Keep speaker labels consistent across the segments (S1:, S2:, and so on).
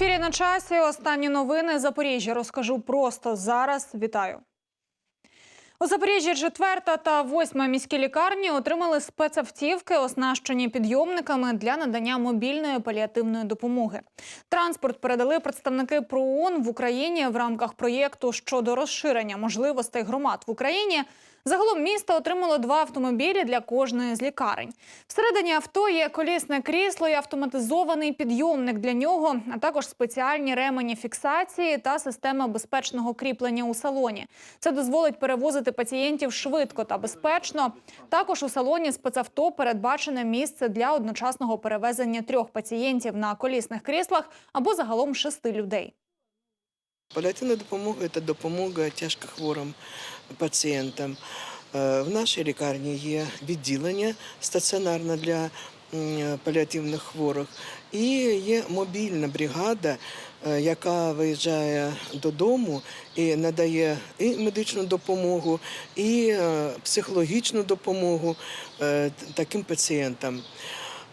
S1: ефірі на часі. Останні новини Запоріжжя розкажу просто зараз. Вітаю. У Запоріжжі четверта та восьма міські лікарні отримали спецавтівки, оснащені підйомниками для надання мобільної паліативної допомоги. Транспорт передали представники ПРООН в Україні в рамках проєкту щодо розширення можливостей громад в Україні. Загалом місто отримало два автомобілі для кожної з лікарень. Всередині авто є колісне крісло і автоматизований підйомник для нього, а також спеціальні ремені фіксації та система безпечного кріплення у салоні. Це дозволить перевозити пацієнтів швидко та безпечно. Також у салоні спецавто передбачене місце для одночасного перевезення трьох пацієнтів на колісних кріслах або загалом шести людей.
S2: Паліативна допомога це допомога тяжкохворим пацієнтам. Е, В нашій лікарні є відділення стаціонарне для паліативних хворих, і є мобільна бригада, е, яка виїжджає додому і надає і медичну допомогу, і е, психологічну допомогу е, таким пацієнтам.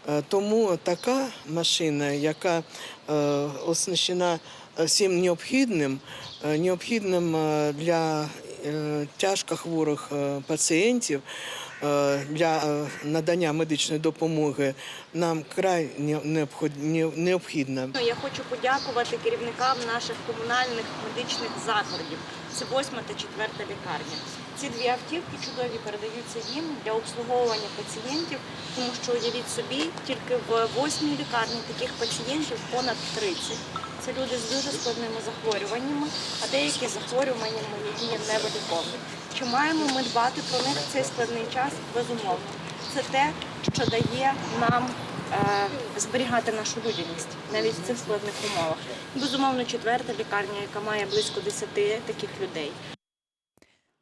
S2: Е, Тому така машина, яка е, оснащена всім необхідним, е, необхідним е, для е, тяжко хворих е, пацієнтів, е, для е, надання медичної допомоги, нам край не- необход- необхідна.
S3: Ну, Я хочу подякувати керівникам наших комунальних медичних закладів. Це восьма та четверта лікарня. Ці дві автівки чудові передаються їм для обслуговування пацієнтів, тому що уявіть собі, тільки в восьмій лікарні таких пацієнтів понад 30. Це люди з дуже складними захворюваннями, а деякі захворювання є невиліковні. Чи маємо ми дбати про них в цей складний час? Безумовно. Це те, що дає нам е, зберігати нашу людяність навіть в цих складних умовах. Безумовно, четверта лікарня, яка має близько 10 таких людей.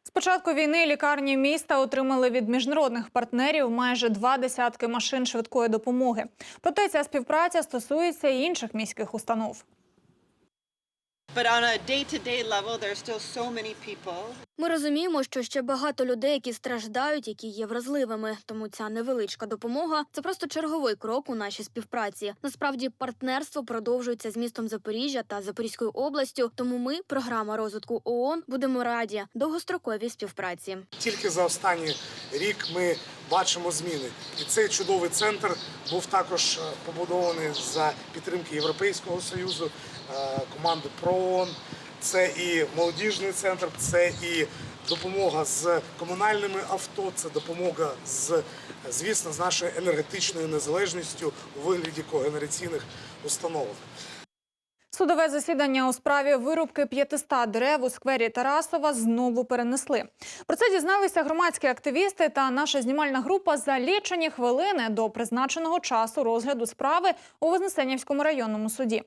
S1: З початку війни лікарні міста отримали від міжнародних партнерів майже два десятки машин швидкої допомоги. Проте ця співпраця стосується і інших міських установ.
S4: Ми розуміємо, що ще багато людей, які страждають, які є вразливими. Тому ця невеличка допомога це просто черговий крок у нашій співпраці. Насправді, партнерство продовжується з містом Запоріжжя та Запорізькою областю. Тому ми, програма розвитку ООН, будемо раді довгостроковій співпраці.
S5: Тільки за останній рік ми бачимо зміни. І цей чудовий центр був також е, побудований за підтримки Європейського союзу, команди ПРООН. Це і молодіжний центр, це і допомога з комунальними авто, це допомога з, звісно, з нашою енергетичною незалежністю у вигляді когенераційних установок.
S1: Судове засідання у справі вирубки 500 дерев у сквері Тарасова знову перенесли. Про це дізналися громадські активісти та наша знімальна група за лічені хвилини до призначеного часу розгляду справи у Вознесенівському районному суді.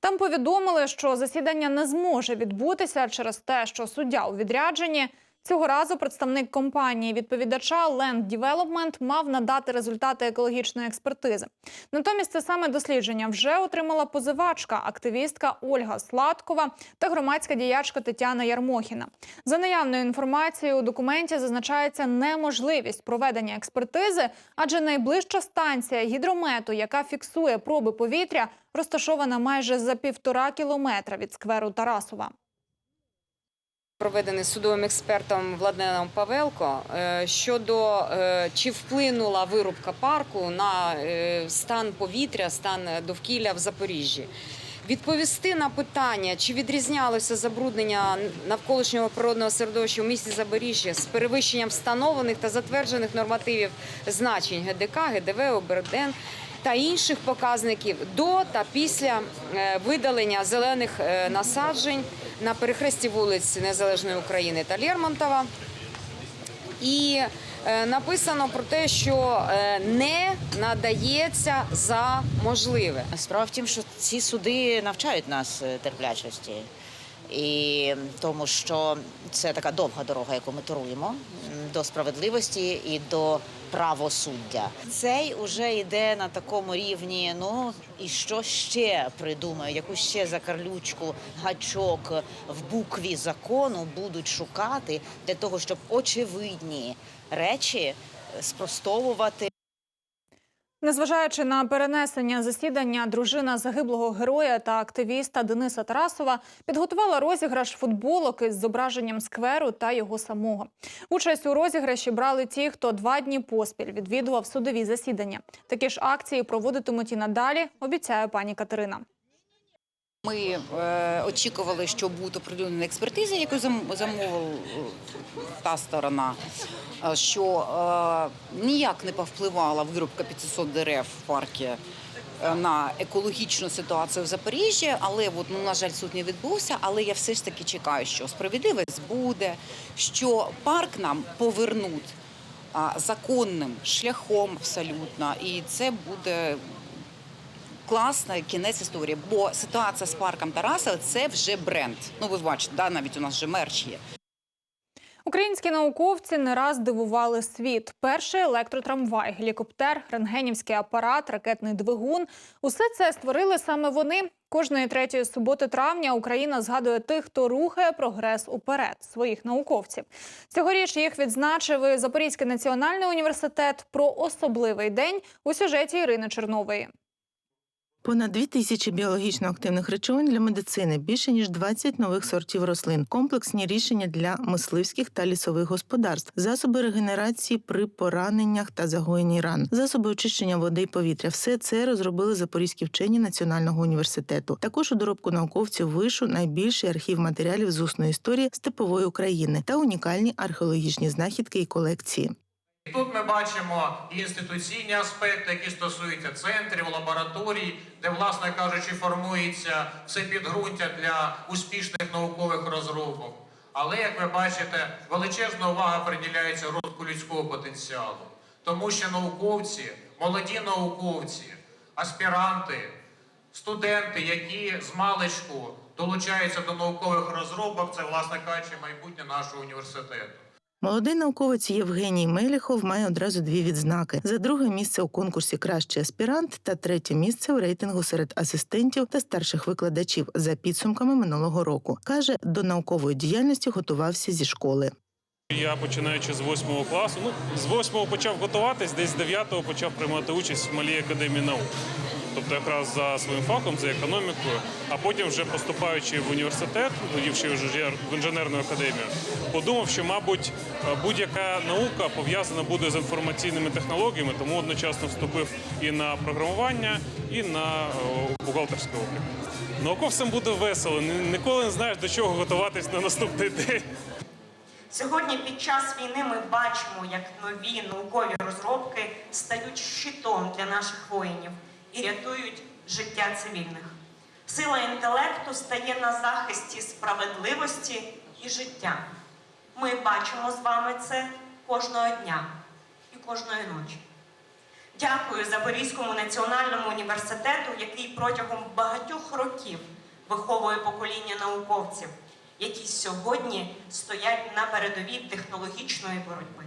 S1: Там повідомили, що засідання не зможе відбутися через те, що суддя у відрядженні. Цього разу представник компанії відповідача Land Development мав надати результати екологічної експертизи. Натомість це саме дослідження вже отримала позивачка, активістка Ольга Сладкова та громадська діячка Тетяна Ярмохіна. За наявною інформацією, у документі зазначається неможливість проведення експертизи, адже найближча станція гідромету, яка фіксує проби повітря, розташована майже за півтора кілометра від скверу Тарасова.
S6: Проведений судовим експертом Владленом Павелко е, щодо е, чи вплинула вирубка парку на е, стан повітря, стан довкілля в Запоріжжі. Відповісти на питання, чи відрізнялося забруднення навколишнього природного середовища у місті Запоріжжя з перевищенням встановлених та затверджених нормативів значень ГДК, ГДВ, ОБРДН та інших показників до та після видалення зелених насаджень на перехресті вулиць Незалежної України та Лермонтова. І е, написано про те, що е, не надається за можливе.
S7: Справа в тім, що ці суди навчають нас е, терплячості. І тому, що це така довга дорога, яку ми туруємо до справедливості і до правосуддя. Цей уже йде на такому рівні. Ну і що ще придумаю? Яку ще закарлючку, гачок в букві закону будуть шукати для того, щоб очевидні речі спростовувати.
S1: Незважаючи на перенесення засідання, дружина загиблого героя та активіста Дениса Тарасова підготувала розіграш футболок із зображенням скверу та його самого. Участь у розіграші брали ті, хто два дні поспіль відвідував судові засідання. Такі ж акції проводитимуть і надалі, обіцяє пані Катерина.
S8: Ми е, очікували, що будуть оприлюднені експертизи, яку зам- замовила е, та сторона, е, що е, ніяк не повпливала вирубка 500 дерев в парку е, на екологічну ситуацію в Запоріжжі, але от, ну, на жаль, суд не відбувся. Але я все ж таки чекаю, що справедливість буде, що парк нам повернуть законним шляхом абсолютно, і це буде класний кінець історії, бо ситуація з парком Тараса це вже бренд. Ну ви бачите, да, навіть у нас вже мерч є.
S1: Українські науковці не раз дивували світ. Перший електротрамвай, гелікоптер, рентгенівський апарат, ракетний двигун – усе це створили саме вони. Кожної третьої суботи травня Україна згадує тих, хто рухає прогрес уперед своїх науковців. Цьогоріч їх відзначив Запорізький національний університет про особливий день у сюжеті Ірини Чернової.
S9: Понад дві тисячі біологічно активних речовин для медицини, більше ніж 20 нових сортів рослин, комплексні рішення для мисливських та лісових господарств, засоби регенерації при пораненнях та загоєнні ран, засоби очищення води і повітря. Все це розробили запорізькі вчені Національного університету. Також у доробку науковців вишу найбільший архів матеріалів з усної історії степової України та унікальні археологічні знахідки і колекції.
S10: І Тут ми бачимо і інституційні аспекти, які стосуються центрів, лабораторій, де, власне кажучи, формується все підґрунтя для успішних наукових розробок. Але, як ви бачите, величезна увага приділяється розвитку людського потенціалу, тому що науковці, молоді науковці, аспіранти, студенти, які з маличку долучаються до наукових розробок, це, власне кажучи, майбутнє нашого університету.
S9: Молодий науковець Євгеній Меліхов має одразу дві відзнаки: за друге місце у конкурсі Кращий аспірант та третє місце у рейтингу серед асистентів та старших викладачів за підсумками минулого року. каже, до наукової діяльності готувався зі школи.
S11: Я починаючи з 8 класу, ну з 8 почав готуватись, десь з 9 почав приймати участь в малій академії наук. Тобто якраз за своїм фахом, за економікою, а потім вже поступаючи в університет, ходівши в інженерну академію, подумав, що, мабуть, будь-яка наука пов'язана буде з інформаційними технологіями, тому одночасно вступив і на програмування, і на о, бухгалтерський облік. Науковцям буде весело, ніколи не знаєш, до чого готуватись на наступний день.
S3: Сьогодні під час війни ми бачимо, як нові наукові розробки стають щитом для наших воїнів і рятують життя цивільних. Сила інтелекту стає на захисті справедливості і життя. Ми бачимо з вами це кожного дня і кожної ночі. Дякую Запорізькому національному університету, який протягом багатьох років виховує покоління науковців, які сьогодні стоять на передовій технологічної боротьби.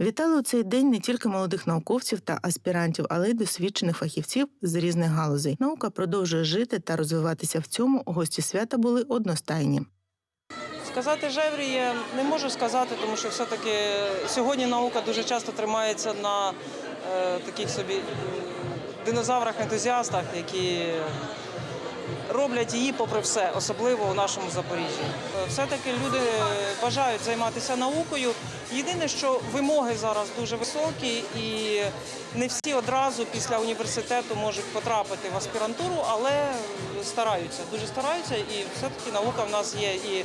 S9: Вітали у цей день не тільки молодих науковців та аспірантів, але й досвідчених фахівців з різних галузей. Наука продовжує жити та розвиватися в цьому. Гості свята були одностайні.
S12: Сказати жеврі я не можу сказати, тому що все-таки сьогодні наука дуже часто тримається на е, таких собі динозаврах-ентузіастах, які роблять її попри все, особливо у нашому Запоріжжі. Е, Все-таки люди бажають займатися наукою. Єдине, що вимоги зараз дуже високі, і не всі одразу після університету можуть потрапити в аспірантуру, але стараються, дуже стараються. І все-таки наука в нас є і е,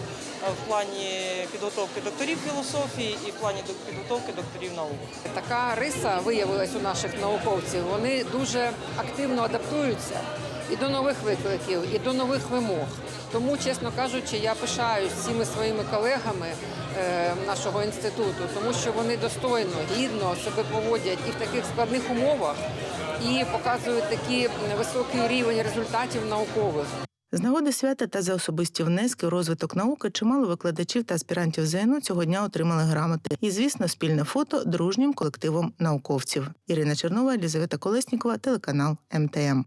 S12: в плані підготовки докторів філософії, і в плані підготовки докторів наук.
S6: Така риса виявилась у наших науковців. Вони дуже активно адаптуються і до нових викликів, і до нових вимог. Тому, чесно кажучи, я пишаюсь всіми своїми колегами е, нашого інституту, тому що вони достойно, гідно себе поводять і в таких складних умовах, і показують такий високий рівень результатів наукових.
S9: З нагоди свята та за особисті внески у розвиток науки чимало викладачів та аспірантів ЗНУ цього дня отримали грамоти. І, звісно, спільне фото дружнім колективом науковців. Ірина Чернова, Елізавета Колеснікова, телеканал МТМ.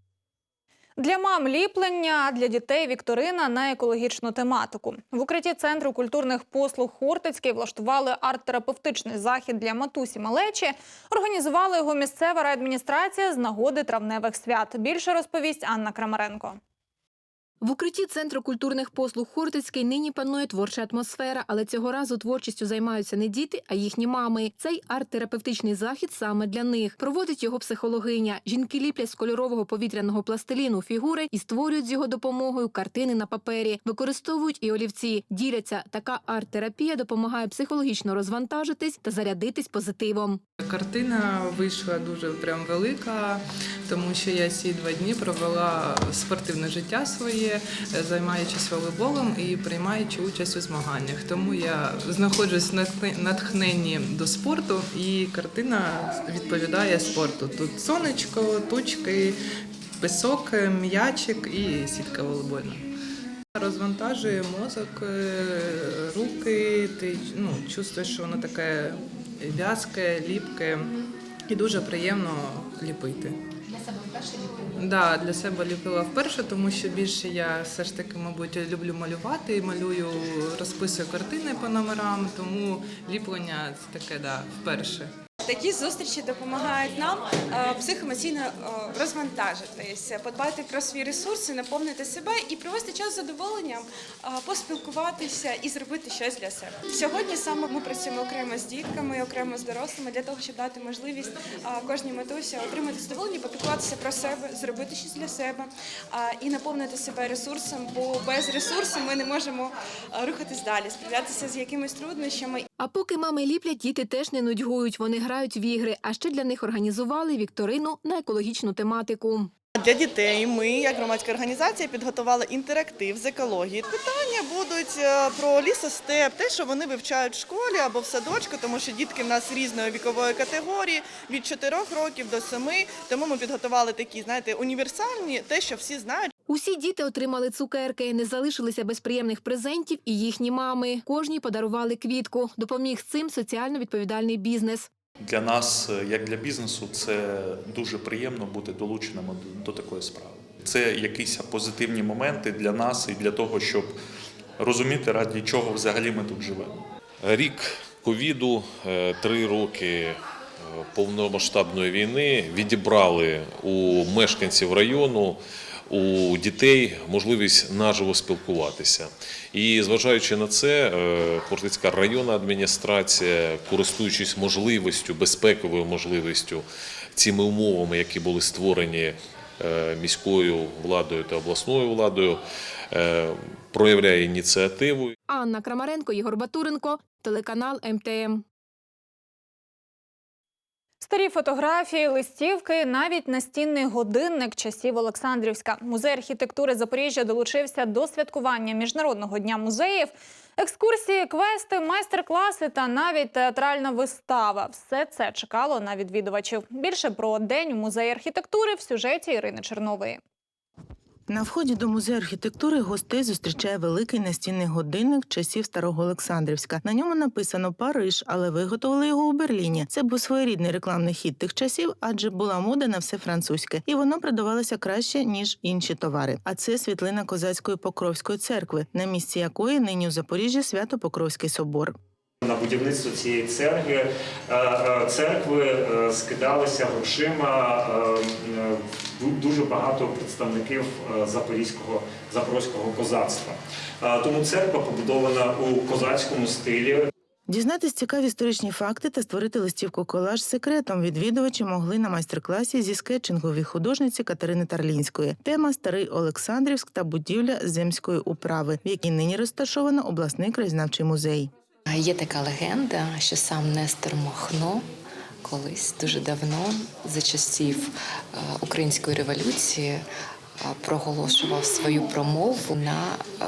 S1: Для мам ліплення, а для дітей вікторина на екологічну тематику. В укритті центру культурних послуг Хортицький влаштували арт-терапевтичний захід для матусі малечі. Організувала його місцева райадміністрація з нагоди травневих свят. Більше розповість Анна Крамаренко.
S13: В укритті центру культурних послуг Хортицький нині панує творча атмосфера, але цього разу творчістю займаються не діти, а їхні мами. Цей арт-терапевтичний захід саме для них. Проводить його психологиня. Жінки ліплять з кольорового повітряного пластиліну фігури і створюють з його допомогою картини на папері. Використовують і олівці. Діляться. Така арт-терапія допомагає психологічно розвантажитись та зарядитись позитивом.
S14: Картина вийшла дуже прям велика, тому що я ці два дні провела спортивне життя своє, е, займаючись волейболом і приймаючи участь у змаганнях. Тому я знаходжусь в натхненні до спорту, і картина відповідає спорту. Тут сонечко, тучки, пісок, м'ячик і сітка волейбольна. Розвантажує мозок, е, руки, ти ну, чувствуєш, що воно таке в'язке, ліпке і дуже приємно ліпити. Для себе вперше? Да, для себе ліпила вперше, тому що більше я все ж таки, мабуть, люблю малювати і малюю, розписую картини по номерам, тому ліплення це таке, да, вперше.
S15: Такі зустрічі допомагають нам е, психоемоційно е, розвантажитись, подбати про свої ресурси, наповнити себе і провести час з задоволенням, е, поспілкуватися і зробити щось для себе. Сьогодні саме ми працюємо окремо з дітками, окремо з дорослими для того, щоб дати можливість е, кожній матусі отримати задоволення, попіклуватися про себе, зробити щось для себе е, і наповнити себе ресурсом, бо без ресурсу ми не можемо е, рухатись далі, справлятися з якимись труднощами
S13: А поки мами ліплять, діти теж не нудьгують. Вони грають в ігри. А ще для них організували вікторину на екологічну тематику.
S16: Для дітей ми, як громадська організація, підготували інтерактив з екології. Питання будуть е, про лісостеп, те, що вони вивчають в школі або в садочку, тому що дітки в нас різної вікової категорії від 4 років до 7, Тому ми підготували такі, знаєте, універсальні, те, що всі знають.
S13: Усі діти отримали цукерки, не залишилися без приємних презентів і їхні мами. Кожній подарували квітку. Допоміг з цим соціально відповідальний бізнес.
S17: Для нас, е, як для бізнесу, це дуже приємно бути долученим до такої справи. Це якісь позитивні моменти для нас і для того, щоб розуміти, раді чого взагалі ми тут живемо.
S18: Рік ковіду, е, три роки е, повномасштабної війни відібрали у мешканців району. У дітей можливість наживо спілкуватися, і зважаючи на це, е, Хортицька районна адміністрація, користуючись можливістю, безпековою можливістю, цими умовами, які були створені е, міською владою та обласною владою, е, проявляє ініціативу.
S13: Анна Крамаренко, Ігор Батуренко, телеканал МТМ.
S1: Старі фотографії, листівки, навіть настінний годинник часів Олександрівська. Музей архітектури Запоріжжя долучився до святкування Міжнародного дня музеїв. Екскурсії, квести, майстер-класи та навіть театральна вистава. Все це чекало на відвідувачів. Більше про день музею архітектури в сюжеті Ірини Чернової.
S9: На вході до музею архітектури гостей зустрічає великий настінний годинник часів старого Олександрівська. На ньому написано Париж, але виготовили його у Берліні. Це був своєрідний рекламний хід тих часів, адже була мода на все французьке, і воно продавалося краще ніж інші товари. А це світлина козацької покровської церкви, на місці якої нині у Запоріжжі свято Покровський собор.
S19: На будівництво цієї церкви, е, е, церкви е, скидалися грошима дуже багато представників е, запорізького запорозького козацтва. Е, Тому церква побудована у козацькому стилі.
S9: Дізнатись цікаві історичні факти та створити листівку колаж з секретом відвідувачі могли на майстер-класі зі скетчингові художниці Катерини Тарлінської. Тема Старий Олександрівськ та будівля земської управи, в якій нині розташовано обласний краєзнавчий музей.
S20: Є така легенда, що сам Нестор Махно колись дуже давно, за часів е, української революції, е, проголошував свою промову на е,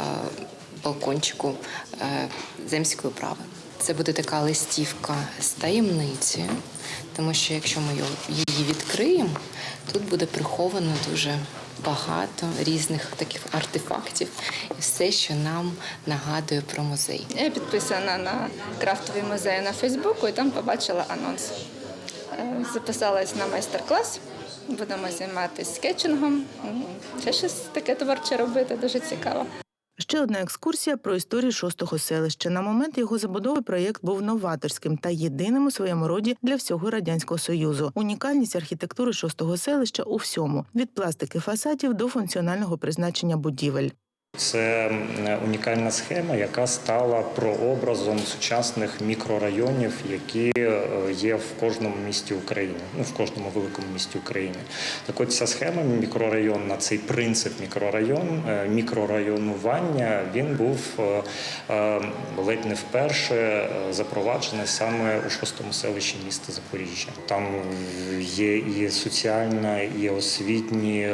S20: балкончику земської управи. Це буде така листівка з таємницею, тому що якщо ми її відкриємо, тут буде приховано дуже багато різних таких артефактів і все, що нам нагадує про музей.
S21: Я підписана на крафтовий музей на Фейсбуку і там побачила анонс. Е, Записалась на майстер-клас Будемо займатися скетчингом, ще щось таке творче робити, дуже цікаво.
S9: Ще одна екскурсія про історію шостого селища. На момент його забудови проєкт був новаторським та єдиним у своєму роді для всього радянського союзу. Унікальність архітектури шостого селища у всьому від пластики фасадів до функціонального призначення будівель.
S19: Це унікальна схема, яка стала прообразом сучасних мікрорайонів, які е, є в кожному місті України, ну в кожному великому місті України. Так от ця схема мікрорайонна, цей принцип мікрорайон, е, мікрорайонування, він був е, ледь не вперше запроваджений саме у шостому селищі міста Запоріжжя. Там є і соціальна, і освітні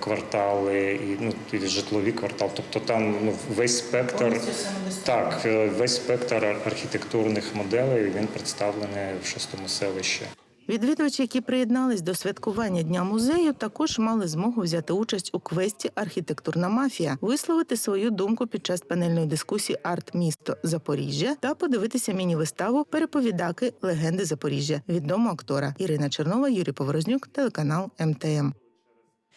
S19: квартали, і ну і житлові квартали. Тобто там ну весь спектр так, е, весь спектр архітектурних моделей він представлений в шостому селищі.
S9: Відвідувачі, які приєднались до святкування дня музею, також мали змогу взяти участь у квесті Архітектурна мафія, висловити свою думку під час панельної дискусії Арт місто Запоріжжя та подивитися міні-виставу Переповідаки легенди Запоріжжя відомого актора Ірина Чернова, Юрій Поворознюк, телеканал МТМ.